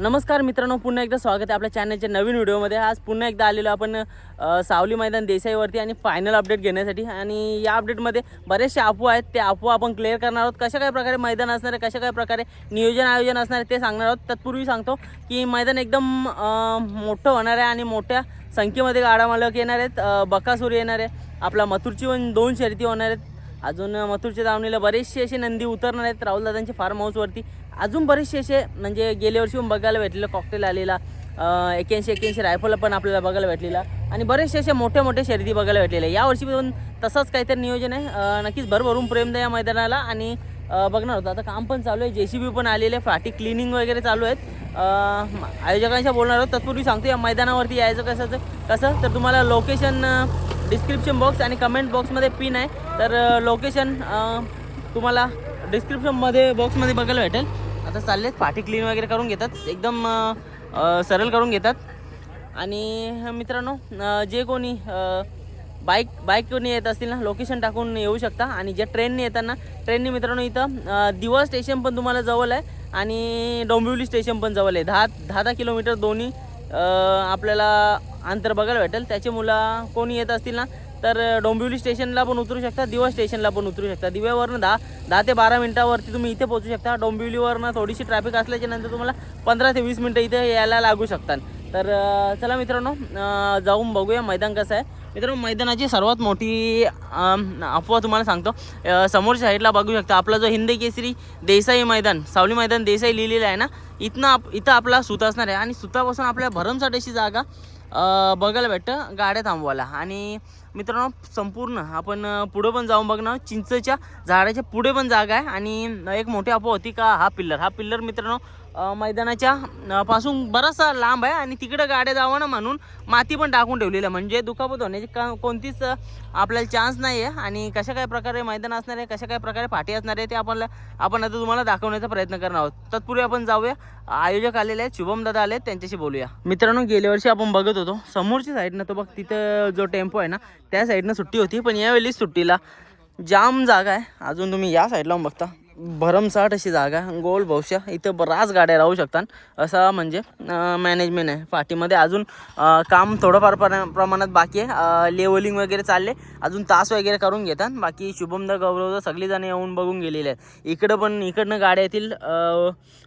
नमस्कार मित्रांनो पुन्हा एकदा स्वागत आहे आपल्या चॅनलच्या नवीन व्हिडिओमध्ये. आज पुन्हा एकदा आलेलो आपण सावली मैदान देसाईवरती आणि फायनल अपडेट घेण्यासाठी. आणि या अपडेटमध्ये बरेचसे अफवा आहेत. ते अफवा आपण क्लिअर करणार आहोत. कशा काय प्रकारे मैदान असणार आहे कशा काय प्रकारे नियोजन आयोजन असणार आहे ते सांगणार आहोत. तत्पूर्वी सांगतो की मैदान एकदम मोठं होणार आहे आणि मोठ्या संख्येमध्ये गाडा मालक येणार आहेत. बकासुरी बकासूर येणार आहे. आपला मथुरची पण दोन शर्यती होणार आहेत. अजून मथुरच्या दावणीला बरेचसे असे नंदी उतरणार आहेत राहुलदादांच्या फार्म हाऊसवरती अजून बरेचसे असे म्हणजे गेल्या वर्षी बघायला भेटलेलं कॉकटेल आलेला एक्याऐंशी एक्याऐंशी रायफल पण आपल्याला बघायला भेटलेला. आणि बरेचसे असे मोठे मोठे शर्यती बघायला भेटलेल्या यावर्षी पण तसंच काहीतरी नियोजन आहे. नक्कीच भरभरून प्रेम द्या या मैदानाला आणि बघणार होतं. आता काम पण चालू आहे. जे सी बी पण आलेले आहे फाटी क्लिनिंग वगैरे चालू आहेत. आयोजकांच्या बोलणार आहोत तत्पूर्वी सांगतो या मैदानावरती यायचं कसं कसं? तर तुम्हाला लोकेशन डिस्क्रिप्शन बॉक्स आणि कमेंट बॉक्समध्ये पिन आहे. तर लोकेशन तुम्हाला डिस्क्रिप्शनमध्ये बॉक्समध्ये बघायला भेटेल. आता चाललेत पाठी क्लीन वगैरे करून घेतात. एकदम सरळ करून घेतात. आणि मित्रांनो जे कोणी बाईक बाईक कोणी येत असतील ना लोकेशन टाकून येऊ शकता. आणि जे ट्रेनने येतात ना ट्रेनने मित्रांनो इथं दिवा स्टेशन पण तुम्हाला जवळ आहे. आणि डोंबिवली स्टेशन पण जवळ आहे. दहा दहा दहा किलोमीटर दोन्ही आपल्याला अंतर बघायला भेटेल. त्याचे मुलं कोणी येत असतील ना तर डोंबिवली स्टेशनला पण उतरू शकता दिवा स्टेशनला पण उतरू शकता. दिव्यावरनं दहा दहा ते बारा मिनटावरती तुम्ही इथे पोहोचू शकता. डोंबिवलीवरनं थोडीशी ट्रॅफिक असल्याच्या नंतर तुम्हाला पंधरा ते वीस मिनटं इथे यायला लागू शकतात. तर चला मित्रांनो जाऊन बघूया मैदान कसं आहे. मित्रांनो मैदानाची सर्वात मोठी अफवा तुम्हाला सांगतो. समोरच्या साईडला बघू शकता. आपला जो हिंदी केसरी देसाई मैदान सावली मैदान देसाई लिहिलेलं आहे ना इथनं आप इथं आपला सुत असणार आहे. आणि सुतापासून आपल्या भरमसाठ अशी जागा बघायला भेटतं गाड्या थांबवायला. आणि मित्रांनो संपूर्ण आपण पुढं पण जाऊन बघणार. चिंचच्या झाडाच्या पुढे पण जागा आहे. आणि एक मोठी अफवा होती का हा पिल्लर. हा पिल्लर मित्रांनो मैदानाच्या पासून बराचसा लांब आहे आणि तिकडं गाड्या जावं ना म्हणून माती पण टाकून ठेवलेलं आहे. म्हणजे दुखापत होण्याची का कोणतीच आपल्याला चान्स नाही आहे. आणि कशा काय प्रकारे मैदान असणार आहे कशा काय प्रकारे पाठी असणार आहे ते आपल्याला आपण आता तुम्हाला दाखवण्याचा प्रयत्न करणार आहोत. तत्पूर्वी आपण जाऊया. आयोजक आलेले आहेत शुभम दादा आले आहेत त्यांच्याशी बोलूया. मित्रांनो गेल्या वर्षी आपण बघत होतो समोरच्या साईडनं तो बघ तिथं जो टेम्पो आहे ना त्या साईडनं सुट्टी होती पण यावेळी सुट्टीला जाम जागा आहे. अजून तुम्ही या साईडला बघता. भरमसाठ अशी जागा आहे. गोल भविष्य इथं बराच गाड्या राहू शकतात. असं म्हणजे मॅनेजमेंट आहे. पाठीमध्ये अजून काम थोडंफार प्र- प्रमाणात बाकी आहे. लेवलिंग वगैरे चालले. अजून तास वगैरे करून घेतात. बाकी शुभम द गौरव सगळीजण येऊन बघून गेलेले आहेत. इकडं पण इकडनं गाड्या येतील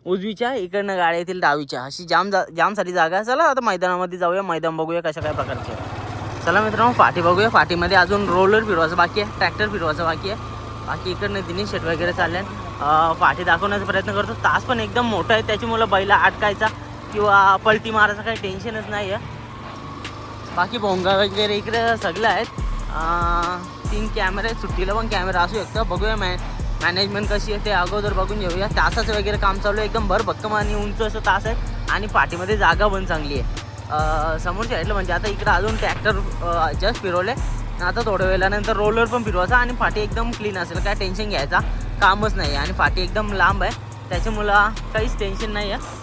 उजवीच्या इकडनं गाड्या येतील डावीच्या. अशी जाम जा जामसाठी जागा. आहे चला आता मैदानामध्ये जाऊया. मैदान बघूया कशा काय प्रकारचे आहे. चला मित्रांनो पाठी बघूया. पाठीमध्ये अजून रोलर फिरवायचं बाकी आहे. ट्रॅक्टर फिरवायचं बाकी आहे. बाकी इकडनं दिनेश शेट वगैरे चालले पाठी दाखवण्याचा प्रयत्न करतो. तास पण एकदम मोठा आहे. त्याची मुलं बैला अटकायचा किंवा पलटी मारायचं काही टेन्शनच नाही आहे बाकी भोंगा वगैरे इकडे सगळं आहेत. तीन कॅमेरे सुट्टीला पण कॅमेरा असू शकतो. बघूया मॅ मॅनेजमेंट कशी आहे ते अगोदर बघून घेऊया. तासाचं वगैरे काम चालू आहे. एकदम भर भक्कम आणि उंच असं तास आहे आणि पाठीमध्ये जागा पण चांगली आहे. समोरच्या साईडला म्हणजे आता इकडं अजून ट्रॅक्टर जस्ट फिरवले आता थोड्या वेळानंतर रोलर पण फिरवायचा आणि फाटी एकदम क्लीन असेल. काय टेन्शन घ्यायचा कामच नाही आणि फाटी एकदम लांब आहे. त्याच्यामुळं काहीच टेन्शन नाही आहे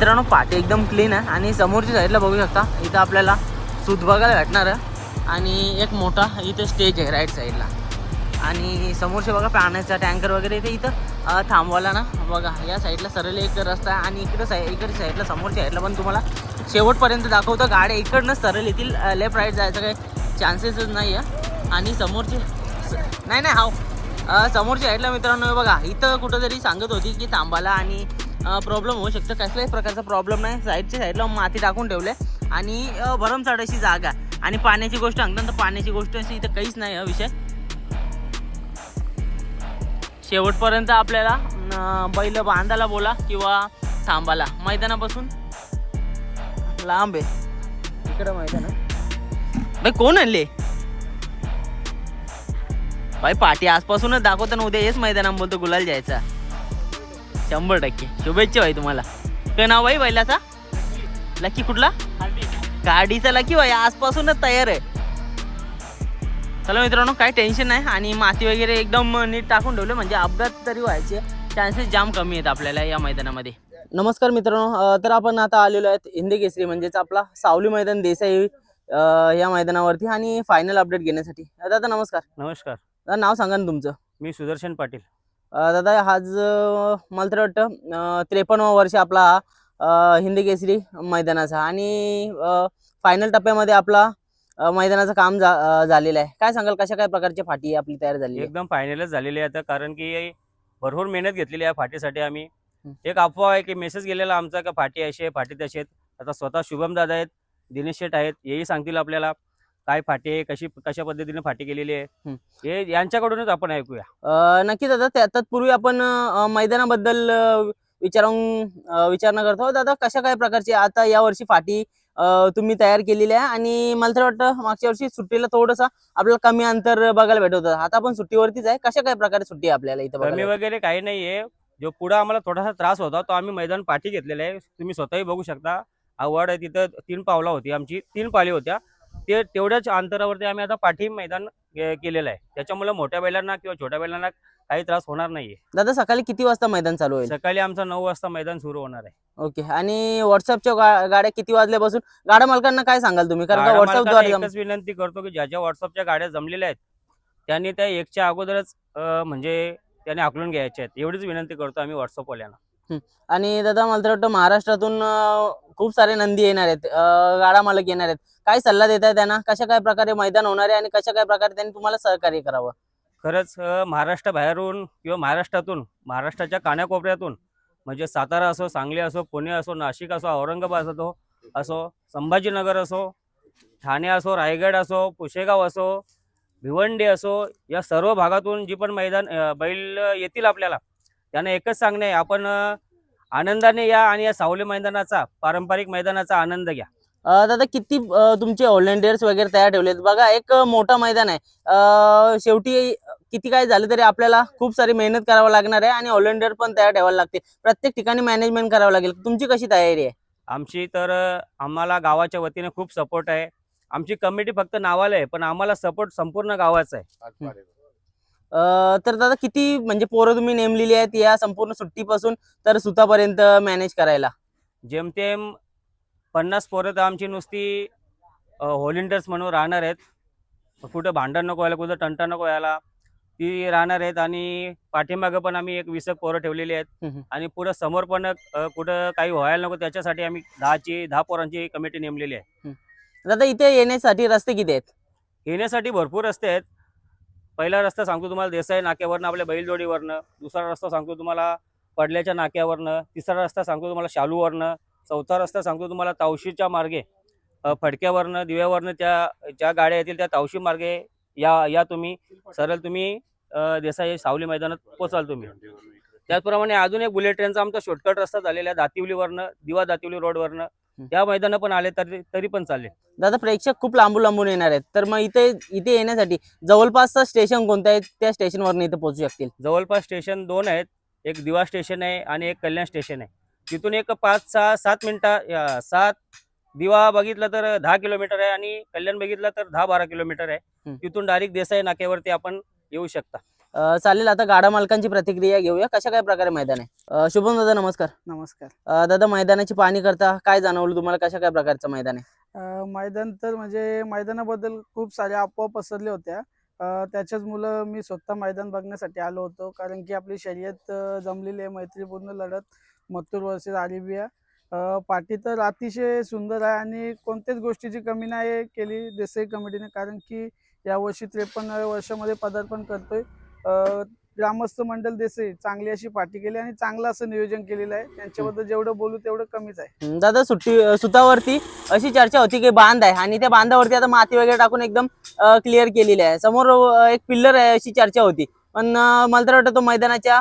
मित्रांनो पाटी एकदम क्लीन आहे. आणि समोरच्या साईडला बघू शकता इथं आपल्याला सूत बघायला भेटणार आहे. आणि एक मोठा इथे स्टेज आहे राईट साईडला आणि समोरचे बघा पाण्याचा टँकर वगैरे इथे इथं थांबवायला ना. बघा या साईडला सरळ एक रस्ता आहे. आणि इकडं साई इकडच्या साईडला समोरच्या साईडला पण तुम्हाला शेवटपर्यंत दाखवतं. गाड्या इकडनं सरळ येतील लेफ्ट राईट जायचं काही चान्सेसच नाही आहे. आणि समोरचे नाही नाही हाव. समोरच्या साईडला मित्रांनो हे बघा इथं कुठंतरी सांगत होती की थांबायला आणि प्रॉब्लेम होऊ शकतं. कसल्याही प्रकारचा प्रॉब्लेम नाही. साईडच्या साईडला माती टाकून ठेवले आणि भरमसाठ अशी जागा. आणि पाण्याची गोष्ट सांगतात तर पाण्याची गोष्ट अशी इथं काहीच नाही हा विषय. शेवटपर्यंत आपल्याला बैल बांधायला बोला किंवा थांबाला मैदानापासून. लांब आहे. इकडं मैदान भाई कोण आणले? भाई पाठी आजपासूनच दाखवतो ना उद्या हेच मैदानात बोलतो गुलाल जायचा. शंभर टक्के. शुभेच्छा भाई तुम्हाला. काय नाव भाई बैलाचा लकी कुठला? गाडीचा लकी भाई. आजपासूनच तयार आहे. चला मित्रांनो काही टेन्शन नाही. आणि माती वगैरे एकदम नीट टाकून ठेवले. म्हणजे अपघात तरी व्हायचे. चान्सेस जाम कमी आहेत आपल्याला या मैदानामध्ये. नमस्कार मित्रांनो. तर आपण आता आलेलो आहेत हिंदी केसरी म्हणजेच आपला सावली मैदान देसाई या मैदानावरती. आणि फायनल अपडेट घेण्यासाठी. दादा नमस्कार. नमस्कार. दादा नाव सांगा ना तुमचं. मी सुदर्शन पाटील. दादा आज मला तर वाटतं त्रेपन्न वर्ष आपला हिंदी केसरी मैदानाचा आणि फायनल टप्प्यामध्ये आपला मैदानाचं काम झालेलं आहे. काय सांगाल कशा काय प्रकारची फाटी आपली तयार झाली एकदम फायनलच झालेली आहे आता कारण की भरपूर मेहनत घेतलेली आहे फाटीसाठी आम्ही. एक अफवा आहे की मेसेज गेलेला आमचा का फाटी अशी आहे फाटी तशी आहेत. आता स्वतः शुभम दादा आहेत दिनेश शेठ आहेत हेही सांगतील आपल्याला. काय फाटी आहे कशी कशा पद्धतीने फाटी केलेली आहे हं. यांच्याकडूनच आपण ऐकूया. अं, नक्की दादा त्या तत्पूर्वी आपण अं, मैदानाबद्दल अं, विचारून अं, विचारणा करतो दादा कशा काय प्रकारची आता या वर्षी फाटी अं, तुम्ही तयार केलेली आहे? आणि मला तर वाटतं मागच्या वर्षी सुट्टीला थोडंसं आपल्याला कमी अंतर बघायला भेटत होतं. आता आपण सुट्टीवरतीच आहे. कशा काय प्रकारे सुट्टी आहे आपल्याला इथं कमी बघायला? वगैरे काही नाहीये जो पुढे आम्हाला थोडासा त्रास होता तो आम्ही मैदान पाठी घेतलेला आहे. तुम्ही स्वतःही बघू शकता. आवड आहे तिथं तीन पावला होती आमची. तीन पाली होत्या. ते तेवढ्याच अंतरावरती आम्ही आता पाठी मैदान केलेलं आहे. त्याच्यामुळे मोठ्या बैलांना किंवा छोट्या बैलांना काही त्रास होणार नाहीये. दादा सकाळी किती वाजता मैदान चालू होईल? सकाळी आमचं नऊ वाजता मैदान सुरू होणार आहे. ओके. आणि व्हॉट्सअपच्या गा- गाड्या किती वाजल्यापासून? गाड्या मालकांना काय सांगाल तुम्ही? कारण का व्हॉट्सअपद्वारे एकच विनंती करतो की ज्या ज्या व्हॉट्सअपच्या गाड्या जमलेल्या आहेत त्यांनी त्या एकच्या अगोदरच अं, म्हणजे त्याने आकलून घ्यायच्या आहेत. एवढीच विनंती करतो आम्ही व्हॉट्सअपवाल्यांना आणि दादा मला तर वाटतं महाराष्ट्रातून खूप सारे नंदी येणार आहेत. गाडा मालक येणार आहेत. काय सल्ला देत आहे त्यांना? कशा काय प्रकारे मैदान होणार आहे आणि कशा काय प्रकारे त्यांनी तुम्हाला सहकार्य करावं? खरंच महाराष्ट्र बाहेरून किंवा महाराष्ट्रातून महाराष्ट्राच्या कानाकोपऱ्यातून म्हणजे सातारा असो सांगली असो पुणे असो नाशिक असो औरंगाबाद असो असो संभाजीनगर असो ठाणे असो रायगड असो पुशेगाव असो भिवंडी असो या सर्व भागातून जी पण मैदान बैल येतील आपल्याला त्यांना एकच सांगणे आहे, आपण आनंदाने या आणि या सावली मैदानाचा पारंपरिक मैदानाचा आनंद घ्या. अं, दादा किती अं, तुमचे व्हॉलेंटियर्स वगैरे तयार ठेवलेत? बघा एक मोठं मैदान आहे. अं, शेवटी किती काय झालं तरी आपल्याला खूप सारी मेहनत करावं लागणार आहे आणि व्हॉलेंटियर पण तयार ठेवायला लागते प्रत्येक ठिकाणी मॅनेजमेंट करावं लागेल. तुमची कशी तयारी आहे? आमची तर अ, आम्हाला गावाच्या वतीने खूप सपोर्ट आहे. आमची कमिटी फक्त नावाला आहे पण आम्हाला सपोर्ट संपूर्ण गावाचा आहे. तर दादा किती म्हणजे पोरं तुम्ही नेमलेली आहेत या संपूर्ण सुट्टीपासून तर सुतापर्यंत मॅनेज करायला? जेमतेम पन्नास पोरं तर आमची नुसती व्हॉलेंटियर्स म्हणून राहणार आहेत. कुठं भांडण नको व्हायला कुठं टंटा नको व्हायला ती राहणार आहेत. आणि पाठीमागं पण आम्ही एक वीस एक पोरं ठेवलेली आहेत. आणि पुढं समोर पण कुठं काही व्हायला नको त्याच्यासाठी आम्ही दहाची दहा पोरांची कमिटी नेमलेली आहे. दादा इथे येण्यासाठी रस्ते किती आहेत? येण्यासाठी भरपूर रस्ते आहेत. पहिला रस्ता सांगतो तुम्हाला देसाई नाक्यावरनं आपल्या बैलजोडीवरनं. दुसरा रस्ता सांगतो तुम्हाला पडल्याच्या नाक्यावरनं. तिसरा रस्ता सांगतो तुम्हाला शालूवरनं. चौथा रस्ता सांगतो तुम्हाला तावशीच्या मार्गे फडक्यावरनं दिव्यावरनं त्या ज्या गाड्या येतील त्या तावशी मार्गे या या तुम्ही. सरळ तुम्ही देसाई सावली मैदानात पोचाल तुम्ही. त्याचप्रमाणे अजून एक बुलेट ट्रेनचा आमचा शॉर्टकट रस्ता झालेला आहे दातिवलीवरनं दिवा दातिवली रोडवरनं त्या मैदानं पण आले तरी तरी पण चालेल. दादा प्रेक्षक खूप लांबून लांबून येणार आहेत. तर मग इथे इथे येण्यासाठी जवळपासचं स्टेशन कोणतं आहे? त्या स्टेशनवरून इथे पोहोचू शकतील. जवळपास स्टेशन दोन आहेत. एक दिवा स्टेशन आहे आणि एक कल्याण स्टेशन आहे. तिथून एक पाच सहा सात मिनिटा या, सात दिवा बघितलं तर दहा किलोमीटर आहे आणि कल्याण बघितलं तर दहा बारा किलोमीटर आहे. तिथून डायरेक्ट देसाई नाक्यावरती आपण येऊ शकता. चालेल आता गाडा मालकांची प्रतिक्रिया घेऊया. कशा काय प्रकारे मैदान आहे? शुभम दादा नमस्कार. नमस्कार. अं, दादा मैदानाची पाहणी करता काय जाणवलं तुम्हाला? कशा काय प्रकारचं मैदान आहे? अ, मैदान तर म्हणजे मैदानाबद्दल खूप साऱ्या अफवा पसरल्या होत्या. अ, त्याच्याच मुलं मी स्वतः मैदान बघण्यासाठी आलो होतो. कारण की आपली शर्यत अ, जमलेली आहे. मैत्रीपूर्ण लढत मत्तूर वर्सेस अरेबिया अ, पाठी तर अतिशय सुंदर आहे आणि कोणत्याच गोष्टीची कमी नाही केली देसाई कमिटीने कारण की यावर्षी त्रेपन्न वर्षामध्ये पदार्पण करतोय. ग्रामस्थ मंडळ देसाई चांगली अशी पाठी केली आणि चांगलं असं नियोजन केलेलं आहे. त्यांच्याबद्दल जेवढं बोलू तेवढं कमीच आहे. दादा सुट्टी सुतावरती अशी चर्चा होती की बांध आहे आणि त्या बांधावरती आता माती वगैरे टाकून एकदम क्लिअर केलेली आहे. समोर एक पिल्लर आहे अशी चर्चा होती. पण मला तर वाटतं तो मैदानाच्या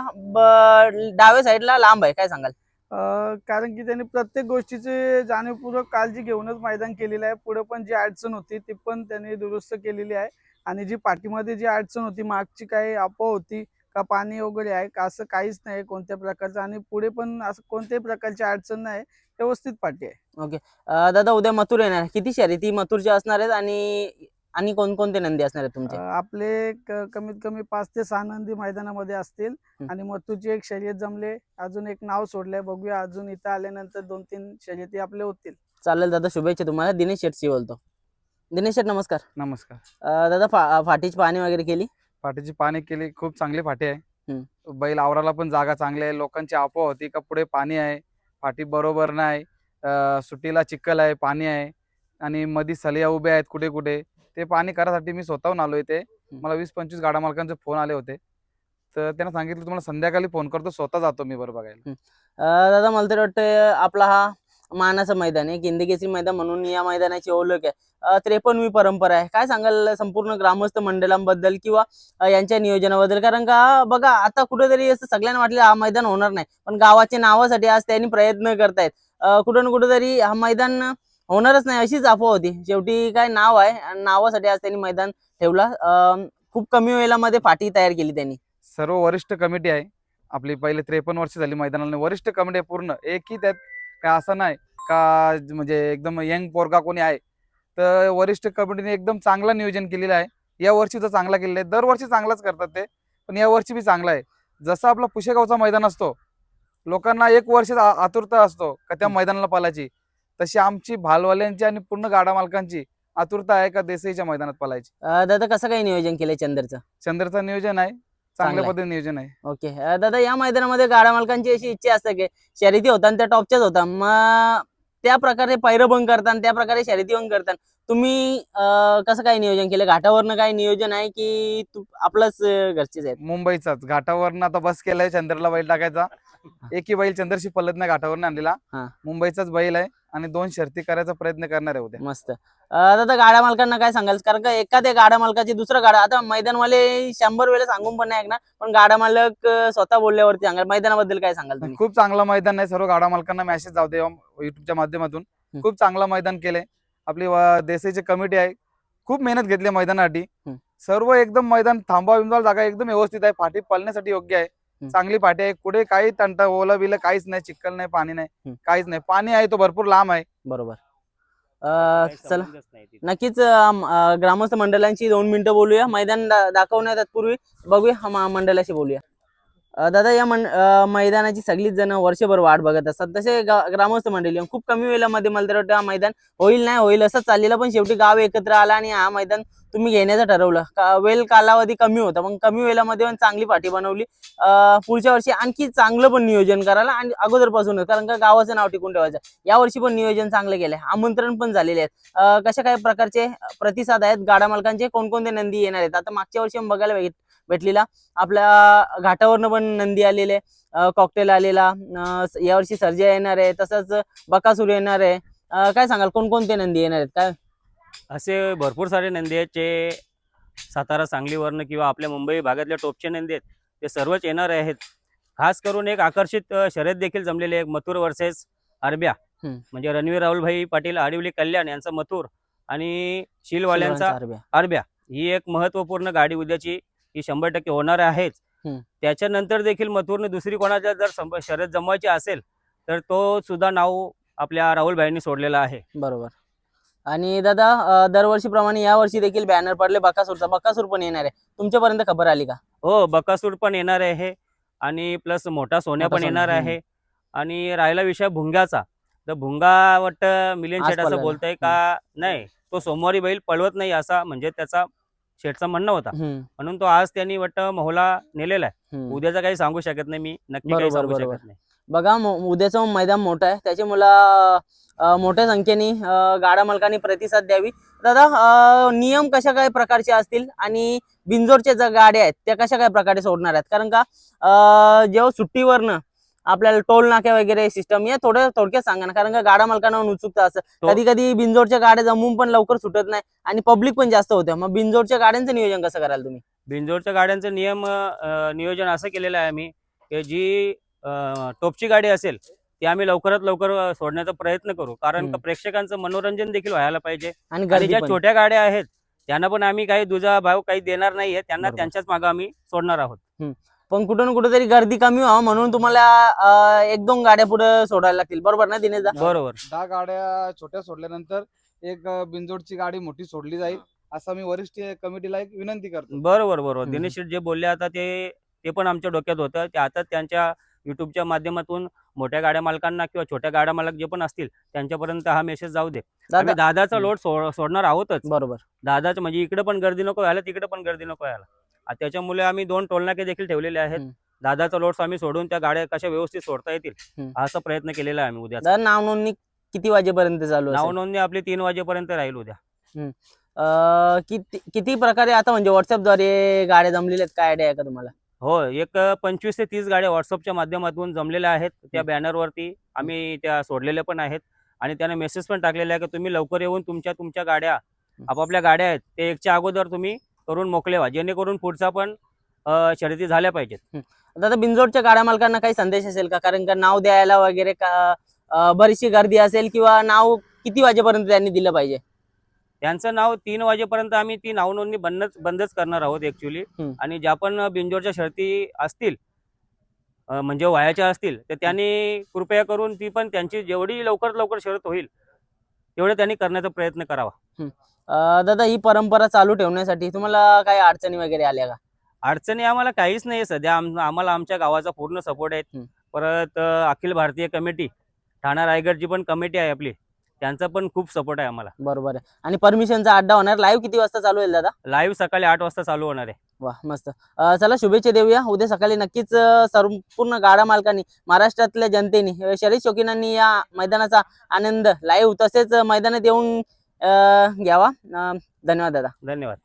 डाव्या साईडला लांब आहे. काय सांगाल? कारण की त्यांनी प्रत्येक गोष्टीची जाणीवपूर्वक काळजी घेऊनच मैदान केलेलं आहे. पुढे पण जी अडचण होती ती पण त्यांनी दुरुस्त केलेली आहे. आणि जी पाठीमध्ये जी अडचण होती मागची काही अफवा होती का पाणी वगैरे आहे का असं काहीच नाही कोणत्या प्रकारचं आणि पुढे पण असं कोणत्याही प्रकारची अडचण नाही व्यवस्थित पाठी आहे. अं, दादा उद्या मथुर येणार. किती शर्यती मथुरच्या असणार आहेत आणि आणि कोणकोणते नंदी असणार आहेत तुमचे? आपले क- कमीत कमी पाच ते सहा नंदी मैदानामध्ये असतील. आणि मथुरची एक शर्यत जमले अजून एक नाव सोडलंय बघूया अजून इथं आल्यानंतर दोन तीन शर्यती आपले होतील. चालेल दादा शुभेच्छा तुम्हाला. दिनेश शेटची बोलतो. दिनेश शेट नमस्कार. नमस्कार. अं, दादा फा फाटीची पाहणी वगैरे केली? फाटीची पाणी केली खूप चांगली फाटी आहे. बैल आवराला पण जागा चांगली आहे लोकांची अफवा होती का पुढे पाणी आहे. फाटी बरोबर नाही अं, सुट्टीला चिखल आहे पाणी आहे आणि मधी सलिया उभे आहेत कुठे कुठे ते पाणी करायसाठी मी स्वतःहून आलो इथे. मला वीस पंचवीस गाडा मालकांचे फोन आले होते. तर त्यांना सांगितलं तुम्हाला संध्याकाळी फोन करतो स्वतः जातो मी बरोबर बघायला. अं, दादा मला तरी वाटतं आपला हा मानाचं मैदान आहे. किंदकेसरी मैदान म्हणून या मैदानाची ओळख आहे. त्रेपन्नवी परंपरा आहे. काय सांगाल संपूर्ण ग्रामस्थ मंडळांबद्दल किंवा यांच्या नियोजनाबद्दल? कारण का बघा आता कुठेतरी असं सगळ्यांना वाटलं हा मैदान होणार नाही. पण गावाच्या नावासाठी आज त्यांनी प्रयत्न करतायत. कुठं ना कुठेतरी हा मैदान होणारच नाही अशीच अफवा होती. शेवटी काय नाव आहे आणि नावासाठी आज त्यांनी मैदान ठेवला. खूप कमी वेळामध्ये फाटी तयार केली त्यांनी. सर्व वरिष्ठ कमिटी आहे. आपली पहिले त्रेपन्न वर्ष झाली मैदानाला वरिष्ठ कमिटी पूर्ण. एकही त्यात काय असं नाही का म्हणजे एकदम यंग पोरगा कोणी आहे तर वरिष्ठ कमिटीने एकदम चांगलं नियोजन केलेलं आहे. या वर्षी तर चांगला केलेलं आहे. दरवर्षी चांगलाच करतात ते पण या वर्षी बी चांगला आहे. जसं आपला पुशेगावचा मैदान असतो लोकांना एक वर्ष आतुरता असतो का त्या मैदानाला पालायची. तशी आमची भालवाल्यांची आणि पूर्ण गाडा मालकांची आतुरता आहे का देसाईच्या मैदानात पालायची. दादा कसं काय नियोजन केलंय चंदरचं? चंद्रचं नियोजन आहे. चांगल्या आहे. पद्धतीने नियोजन आहे. ओके. दादा या मैदानामध्ये गाडा मालकांची अशी इच्छा असते की शर्यती होतात त्या टॉपच्याच होता. मग त्या प्रकारे पैरभंग करतात त्या प्रकारे शर्यती भंग करतात तुम्ही कसं काय नियोजन केलं? घाटावरनं काय नियोजन आहे की तू आपलंच घरचेच आहेत? मुंबईचाच. घाटावरनं आता बस केलाय चंद्रला बैल टाकायचा. एकही बैल चंद्रशी पलत नाही घाटावरनं आणलेला. मुंबईचाच बैल आहे. आणि दोन शर्ती करायचा प्रयत्न करणार आहे उद्या. मस्त. अं, दादा गाड्या मालकांना काय सांगाल कारण का एखाद्या गाड्या मालकाची दुसरं गाडा आता मैदानवाले शंभर वेळा सांगून पण नाही ऐकणार पण गाडा मालक अं, स्वतः बोलल्यावरती सांगाल. मैदानाबद्दल काय सांगाल तुम्ही? खूप चांगलं मैदान आहे सर्व गाडा मालकांना मेसेज जाऊ दे युट्यूबच्या माध्यमातून. हम्म. खूप चांगलं मैदान केलंय. आपली व- देसाईची कमिटी आहे. खूप मेहनत घेतली मैदानासाठी. हम्म. सर्व एकदम मैदान थांबा बिंबा जागा एकदम व्यवस्थित आहे. फाटी पळण्यासाठी योग्य आहे. चांगली फाटी आहे. कुठे काही तंटा ओला बिला काहीच नाही चिखल नाही पाणी नाही. काहीच नाही. पाणी आहे तो भरपूर लांब आहे. बरोबर. चला. नक्कीच ग्रामस्थ मंडळांची दोन मिनिटं बोलूया. मैदान दाखवण्यात पूर्वी. बघूया मंडळाशी बोलूया. दादा या मन मैदानाची सगळीच जण वर्षभर वाट बघत असतात. तसे ग्रामस्थ मंडळी खूप कमी वेळामध्ये मला तर वाटतं हा मैदान होईल नाही होईल असंच चाललेलं पण शेवटी गाव एकत्र आला आणि हा मैदान तुम्ही घेण्याचं ठरवलं. का वेळ कालावधी कमी होता मग कमी वेळामध्ये पण चांगली पाठी बनवली. पुढच्या वर्षी आणखी चांगलं पण नियोजन करायला आणि अगोदरपासूनच कारण का गावाचं नाव टिकून ठेवायचं. या वर्षी पण नियोजन चांगलं केलंय. आमंत्रण पण झालेले आहेत. कशा काय प्रकारचे प्रतिसाद आहेत? गाडा मालकांचे कोणकोणते नंदी येणार आहेत? आता मागच्या वर्षी बघायला भेट भेटलेला. आपल्या घाटावरनं पण नंदी आलेले कॉकटेल आलेला यावर्षी सर्जा येणार आहे तसंच बकासूर येणार आहे. काय सांगाल कोणकोणते नंदी येणार आहेत? काय? असे भरपूर सारे नंदी आहेत जे सातारा सांगलीवरनं किंवा आपल्या मुंबई भागातल्या टोपचे नंदी आहेत. ते सर्वच येणार आहेत. खास करून एक आकर्षित शर्यत देखील जमलेली आहे मथुर वर्सेस अरब्या. म्हणजे रणवीर राहुलभाई पाटील आडिवली कल्याण यांचा मथुर आणि शिलवाल्यांचा. अरब्या. ही एक महत्त्वपूर्ण गाडी उद्याची ही शंभर टक्के होणार आहेच. त्याच्यानंतर देखील मथुरने दुसरी कोणाच्या जर शर्यत जमवायची असेल तर तो सुद्धा नाव आपल्या राहुलभाईंनी सोडलेला आहे. बरोबर. आणि दादा दरवर्षीप्रमाणे या वर्षी देखील बॅनर पडले बकासूरचा. बकासूर पण येणार आहे. तुमच्यापर्यंत खबर आली का? हो बकासूर पण येणार आहे आणि प्लस मोठा सोन्या पण येणार. आहे. आणि राहिला विषय भुंगाचा तर भुंगा वाटतं मिलियन शेट असं. बोलतंय का? नाही तो सोमवारी बैल पळवत नाही असा म्हणजे त्याचा शेटचं म्हणणं होता. म्हणून तो आज त्यांनी वाटतं मोहला नेलेला आहे. उद्याचं काही सांगू शकत नाही मी. नक्की काही सांगू. शकत नाही. बघा उद्याचं मैदान मोठं आहे. त्याचे मला मोठ्या संख्येने गाडा मालकांनी प्रतिसाद द्यावी. दादा नियम कशा काय प्रकारचे असतील आणि बिंजोरच्या ज्या गाड्या आहेत त्या कशा काय प्रकारे सोडणार आहेत? कारण का जेव्हा सुट्टीवरनं आपल्याला टोल नाक्या वगैरे सिस्टम या थोडं थोडक्यात सांगा ना. कारण का गाडा मालकांना उत्सुकता असं. कधी कधी बिंजोरच्या गाड्या जमून पण लवकर सुटत नाही आणि पब्लिक पण जास्त होते. मग बिंजोरच्या गाड्यांचं नियोजन कसं कराल तुम्ही? बिंजोरच्या गाड्यांचं नियम नियोजन असं केलेलं आहे आम्ही की जी टोपची गाडी असेल ती आम्ही लवकरात लवकर सोडण्याचा प्रयत्न करू. कारण प्रेक्षकांचं मनोरंजन देखील व्हायला पाहिजे. आणि ज्या. छोट्या गाड्या आहेत त्यांना पण आम्ही काही दुजा भाव काही देणार नाहीये त्यांना. त्यांच्याच मागे आम्ही सोडणार आहोत. पण कुठं ना कुठं तरी गर्दी कमी व्हावं म्हणून तुम्हाला अं, एक दोन गाड्या पुढे सोडायला लागतील. बरोबर ना दिनेश दा? बरोबर. दहा गाड्या छोट्या सोडल्यानंतर एक अं, बिनजोडची गाडी मोठी सोडली जाईल असं मी वरिष्ठ कमिटीला एक विनंती करतो. बरोबर बरोबर. हम्म. दिनेश शेठ जे बोलले आता ते ते पण आमच्या डोक्यात होतं. ते आता त्यांच्या युट्यूबच्या माध्यमातून मोठ्या गाड्या मालकांना किंवा छोट्या गाड्या मालक जे पण असतील त्यांच्यापर्यंत हा मेसेज जाऊ दे. आम्ही दादा दादाचा हम्म. लोड सोड- सोडणार आहोतच. बरोबर. दादाचं म्हणजे इकडे पण गर्दी नको व्हायला तिकडे पण गर्दी नको व्हायला. त्याच्यामुळे आम्ही दोन टोलनाके देखील ठेवलेले आहेत. दादाचा लोड आम्ही सोडून त्या गाड्या कशा व्यवस्थित सोडता येतील. असा प्रयत्न केलेला आहे आम्ही उद्या. नाव नोंदणी किती वाजेपर्यंत चालू नाव? नोंदणी आपली तीन वाजेपर्यंत राहील उद्या. किती किती प्रकारे आता म्हणजे व्हॉट्सअपद्वारे गाड्या जमलेल्या आहेत? काय आयडिया आहे का तुम्हाला? हो एक पंचवीस ते तीस गाड्या व्हॉट्सअपच्या माध्यमातून जमलेल्या आहेत. त्या बॅनरवरती आम्ही त्या सोडलेल्या पण आहेत. आणि त्याने मेसेज पण टाकलेला आहे की तुम्ही लवकर येऊन तुमच्या तुमच्या गाड्या आपापल्या गाड्या आहेत. ते एकच्या अगोदर तुम्ही करून मोकले व्हा. जेणेकरून पुढचा पण शर्यती झाल्या पाहिजेत. दादा बिनजोडच्या गाड्या मालकांना काही संदेश असेल का? कारण का नाव द्यायला वगैरे बरीचशी गर्दी असेल किंवा नाव किती वाजेपर्यंत त्यांनी दिलं पाहिजे? त्यांचं नाव तीन वाजेपर्यंत आम्ही ती नाव नोंदणी बंदच बंदच करणार आहोत ऍक्च्युली. आणि ज्या पण बिंजोरच्या शर्ती असतील म्हणजे वयाच्या असतील तर त्यांनी कृपया करून ती पण त्यांची जेवढी लवकर लवकर शर्यत होईल तेवढं त्यांनी करण्याचा प्रयत्न करावा. दादा ही परंपरा चालू ठेवण्यासाठी तुम्हाला काही अडचणी वगैरे आल्या का? अडचणी आम्हाला काहीच नाही सध्या. आम आम्हाला आमच्या गावाचा पूर्ण सपोर्ट आहे. परत अखिल भारतीय कमिटी ठाणा रायगडची पण कमिटी आहे आपली. त्यांचा पण खूप सपोर्ट आहे आम्हाला. बरोबर आहे. आणि परमिशनचा अड्डा होणार. लाईव्ह किती वाजता चालू होईल दादा? लाईव्ह सकाळी आठ वाजता चालू होणार आहे. वा मस्त. चला शुभेच्छा देऊया. उद्या सकाळी नक्कीच संपूर्ण गाडा मालकांनी महाराष्ट्रातल्या जनतेने शर्यत शौकीनांनी या मैदानाचा आनंद लाईव्ह तसेच मैदानात येऊन घ्यावा. धन्यवाद दादा. धन्यवाद.